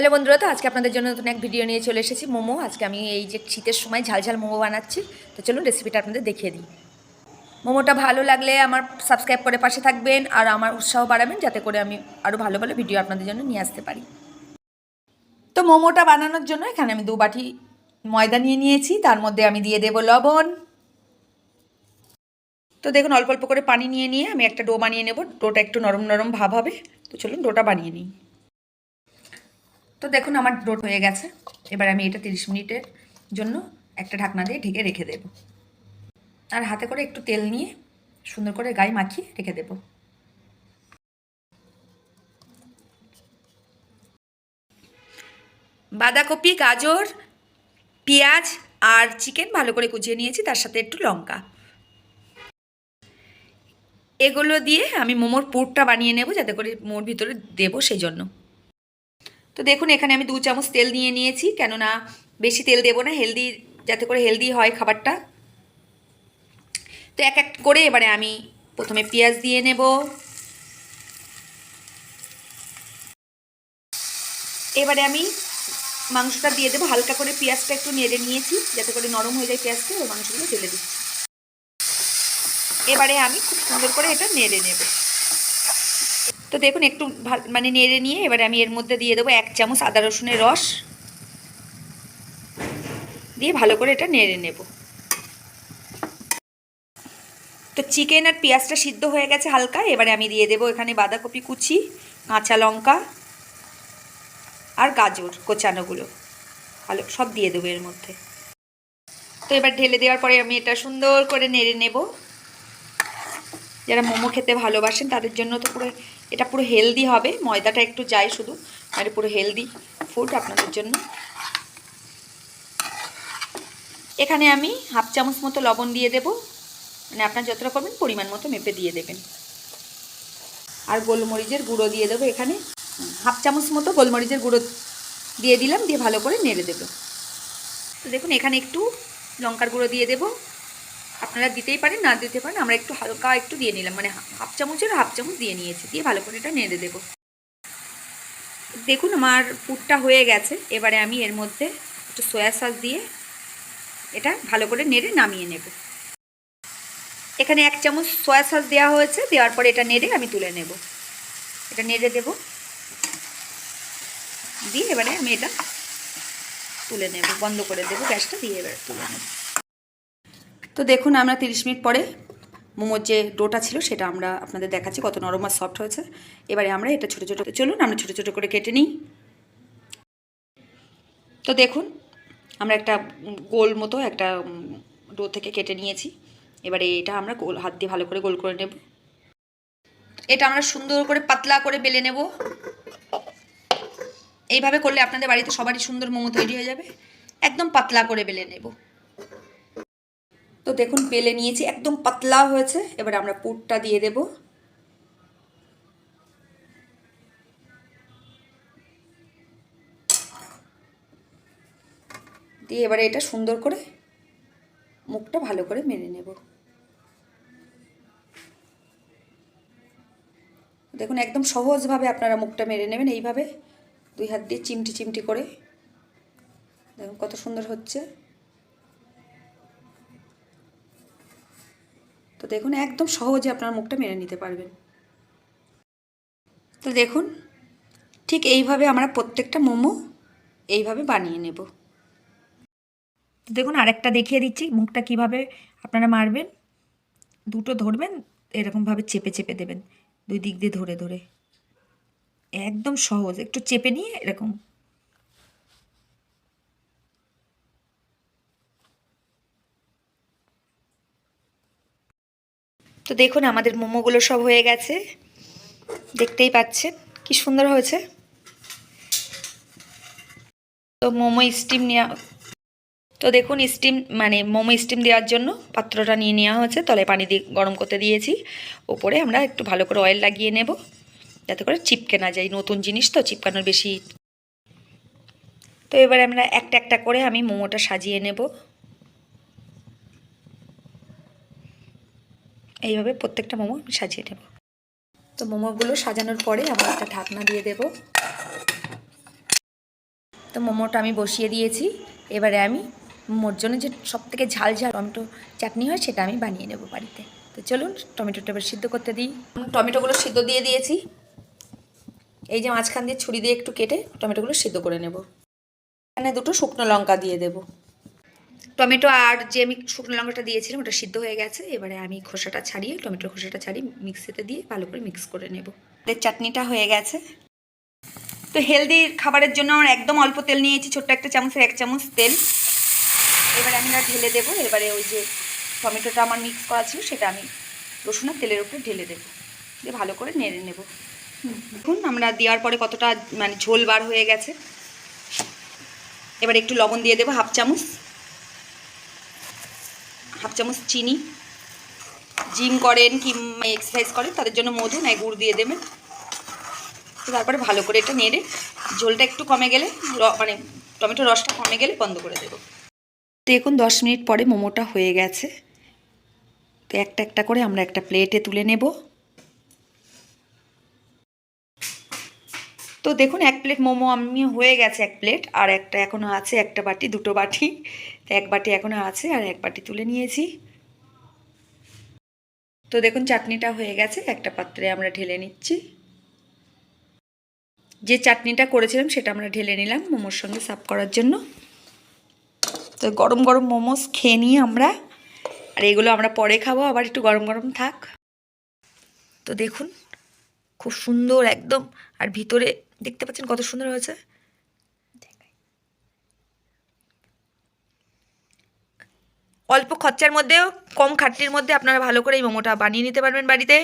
Hello বন্ধুরা, তো আজকে আপনাদের জন্য নতুন এক ভিডিও নিয়ে চলে এসেছি। মোমো, আজকে আমি এই যে শীতের সময় ঝাল ঝাল মোমো বানাচ্ছি, তো চলুন রেসিপিটা আপনাদের দেখিয়ে দিই। মোমোটা ভালো লাগলে আমার সাবস্ক্রাইব করে পাশে থাকবেন আর আমার উৎসাহ বাড়াবেন, যাতে করে আমি আরও ভালো ভালো ভিডিও আপনাদের জন্য নিয়ে আসতে পারি। তো মোমোটা বানানোর জন্য এখানে আমি দু বাটি ময়দা নিয়ে নিয়েছি, তার মধ্যে আমি দিয়ে দেবো লবণ। তো দেখুন, অল্প অল্প করে পানি নিয়ে নিয়ে আমি একটা ডো বানিয়ে নেব, ডোটা একটু নরম নরম ভাব হবে, তো চলুন ডোটা বানিয়ে নিই। তো দেখুন, আমার ডো হয়ে গেছে। এবার আমি এটা তিরিশ মিনিটের জন্য একটা ঢাকনা দিয়ে ঢেকে রেখে দেব। আর হাতে করে একটু তেল নিয়ে সুন্দর করে গায়ে মাখিয়ে রেখে দেব। বাঁধাকপি, গাজর, পেঁয়াজ আর চিকেন ভালো করে কুচিয়ে নিয়েছি, তার সাথে একটু লঙ্কা। এগুলো দিয়ে আমি মোমোর পুরটা বানিয়ে নেব, যাতে করে মোর ভিতরে দেবো সেই জন্য। তো দেখুন, এখানে আমি দু চামচ তেল নিয়ে নিয়েছি, কেননা বেশি তেল দেবো না, হেলদি, যাতে করে হেলদি হয় খাবারটা। তো এক এক করে এবারে আমি প্রথমে পেঁয়াজ দিয়ে নেব। এবারে আমি মাংসটা দিয়ে দেবো, হালকা করে পেঁয়াজটা একটু নেড়ে নিয়েছি, যাতে করে নরম হয়ে যায় পেঁয়াজটা ওই মাংসগুলো ঢেলে দিচ্ছি। এবারে আমি খুব সুন্দর করে এটা নেড়ে নেব। তো দেখুন, একটু মানে নেড়ে নিয়ে এবারে আমি এর মধ্যে দিয়ে দেবো এক চামচ আদা রসুনের রস। দিয়ে ভালো করে এটা নেড়ে নেব। তো চিকেন আর পেঁয়াজটা সিদ্ধ হয়ে গেছে হালকা, এবারে আমি দিয়ে দেবো এখানে বাঁধাকপি কুচি, কাঁচা লঙ্কা আর গাজর কোচানোগুলো ভালো, সব দিয়ে দেবো এর মধ্যে। তো এবার ঢেলে দেওয়ার পরে আমি এটা সুন্দর করে নেড়ে নেব। যারা মোমো খেতে ভালোবাসেন তাদের জন্য তো পুরো এটা পুরো হেলদি হবে। ময়দাটা একটু যায় শুধু আর পুরো হেলদি ফুড আপনাদের জন্য। এখানে আমি হাফ চামচ মতো লবণ দিয়ে দেব। মানে আপনার যতটা করবেন পরিমাণ মতো মেপে দিয়ে দেবেন। আর গোলমরিচের গুঁড়ো দিয়ে দেবো এখানে। হাফ চামচ মতো গোলমরিচের গুঁড়ো দিয়ে দিলাম, দিয়ে ভালো করে নেড়ে দেবো। তো দেখুন, এখানে একটু লঙ্কার গুঁড়ো দিয়ে দেবো। আপনারা দিতেই পারেন, না দিতে পারেন, আমরা একটু হালকা একটু দিয়ে নিলাম। মানে হাফ চামচের হাফ চামচ দিয়ে নিয়েছি, দিয়ে ভালো করে এটা নেড়ে দেবো। দেখুন আমার পুরটা হয়ে গেছে, এবারে আমি এর মধ্যে একটু সয়া সস দিয়ে এটা ভালো করে নেড়ে নামিয়ে নেব। এখানে এক চামচ সয়া সস দেওয়া হয়েছে, দেওয়ার পরে এটা নেড়ে আমি তুলে নেব। এটা নেড়ে দেব। দিয়ে এবারে আমি এটা তুলে নেব, বন্ধ করে দেবো গ্যাসটা, দিয়ে এবারে তুলে নেব। তো দেখুন, আমরা তিরিশ মিনিট পরে মোমোর যে ডোটা ছিল সেটা আমরা আপনাদের দেখাচ্ছি, কত নরম আর সফট হয়েছে। এবারে আমরা এটা ছোটো ছোটো, চলুন আমরা ছোটো ছোটো করে কেটে নিই। তো দেখুন, আমরা একটা গোল মতো একটা ডো থেকে কেটে নিয়েছি। এবারে এটা আমরা গোল, হাত দিয়ে ভালো করে গোল করে নেব। এটা আমরা সুন্দর করে পাতলা করে বেলে নেব। এইভাবে করলে আপনাদের বাড়িতে সবারই সুন্দর মোমো তৈরি হয়ে যাবে। একদম পাতলা করে বেলে নেব। তো দেখুন বেলে নিয়েছি, একদম পাতলা হয়েছে। এবার আমরা পুরটা দিয়ে দেব। দিয়ে এবারে এটা সুন্দর করে মুখটা ভালো করে মেরে নেব। দেখুন, একদম সহজভাবে আপনারা মুখটা মেরে নেবেন এইভাবে। দুই হাত দিয়ে চিমটি চিমটি করে। দেখুন, কত সুন্দর হচ্ছে। তো দেখুন, একদম সহজে আপনার মুখটা মেরে নিতে পারবেন। তো দেখুন, ঠিক এইভাবে আমরা প্রত্যেকটা মোমো এইভাবে বানিয়ে নেব। তো দেখুন, আরেকটা দেখিয়ে দিচ্ছি, মুখটা কীভাবে আপনারা মারবেন। দুটো ধরবেন, এরকমভাবে চেপে চেপে দেবেন, দুই দিক দিয়ে ধরে ধরে। একদম সহজ, একটু চেপে নিয়ে এরকম তো দেখুন, আমাদের মোমোগুলো সব হয়ে গেছে। দেখতেই পাচ্ছেন, কি সুন্দর হয়েছে। তো মোমো স্টিম নেওয়া, তো দেখুন, স্টিম মানে মোমো স্টিম দেওয়ার জন্য পাত্রটা নিয়ে নেওয়া হয়েছে। তলে পানি দিয়ে গরম করতে দিয়েছি। ওপরে আমরা একটু ভালো করে অয়েল লাগিয়ে নেব, যাতে করে চিপকে না যায়। নতুন জিনিস তো, চিপকানোর বেশি। তো এবারে আমরা একটা একটা করে আমি মোমোটা সাজিয়ে নেব। এইভাবে প্রত্যেকটা মোমো সাজিয়ে নেব। তো মোমোগুলো সাজানোর পরে আমরা একটা ঢাকনা দিয়ে দেব। তো মোমোটা আমি বসিয়ে দিয়েছি। এবারে আমি মোমোর জন্য যে সব থেকে ঝাল ঝাল টমেটো চাটনি হয় সেটা আমি বানিয়ে নেব বাড়িতে। তো চলুন টমেটোটা এবার সিদ্ধ করতে দিই। টমেটোগুলো সিদ্ধ দিয়ে দিয়েছি। এই যে মাঝখান দিয়ে ছুরি দিয়ে একটু কেটে টমেটোগুলো সিদ্ধ করে নেব। এখানে দুটো শুকনো লঙ্কা দিয়ে দেব। টমেটো আর যে আমি শুকনো লঙ্কাটা দিয়েছিলাম ওটা সিদ্ধ হয়ে গেছে। এবারে আমি খোসাটা ছাড়িয়ে, টমেটোর খোসাটা ছাড়িয়ে মিক্সিতে দিয়ে ভালো করে মিক্স করে নেব। চাটনিটা হয়ে গেছে। তো হেলদি খাবারের জন্য আমার একদম অল্প তেল নিয়েছি, ছোট্ট একটা চামচের এক চামচ তেল। এবারে আমি না ঢেলে দেবো। এবারে ওই যে টমেটোটা আমার মিক্স করা ছিল, সেটা আমি রসুন আর তেলের উপরে ঢেলে দেবো। দিয়ে ভালো করে নেড়ে নেব। দেখুন, আমরা দেওয়ার পরে কতটা মানে ঝোল বার হয়ে গেছে। এবার একটু লবণ দিয়ে দেবো হাফ চামচ। চামচ চিনি, জিম করেন কিংবা এক্সারসাইজ করেন, তাদের জন্য মধু নয় গুড় দিয়ে দেবেন। তারপরে ভালো করে এটা নেড়ে, ঝোলটা একটু কমে গেলে মানে টমেটো রসটা কমে গেলে বন্ধ করে দেবো। দেখুন, দশ মিনিট পরে মোমোটা হয়ে গেছে। তো একটা একটা করে আমরা একটা প্লেটে তুলে নেব। তো দেখুন, এক প্লেট মোমো আমি হয়ে গেছে এক প্লেট আর একটা এখনও আছে, একটা বাটি, দুটো বাটি। তো এক বাটি এখনও আছে, আর এক বাটি তুলে নিয়েছি। তো দেখুন, চাটনিটা হয়ে গেছে, একটা পাত্রে আমরা ঢেলে নিচ্ছি। যে চাটনিটা করেছিলাম, সেটা আমরা ঢেলে নিলাম মোমোর সঙ্গে সার্ভ করার জন্য। তো গরম গরম মোমোস খেয়ে নিই আমরা। আর এগুলো আমরা পরে খাব, আবার একটু গরম গরম থাক। তো দেখুন খুব সুন্দর একদম। আর ভিতরে দেখতে পাচ্ছেন কত সুন্দর হয়েছে? অল্প খরচার মধ্যেও, কম খাটনির মধ্যে আপনারা ভালো করে এই মোমোটা বানিয়ে নিতে পারবেন বাড়িতে।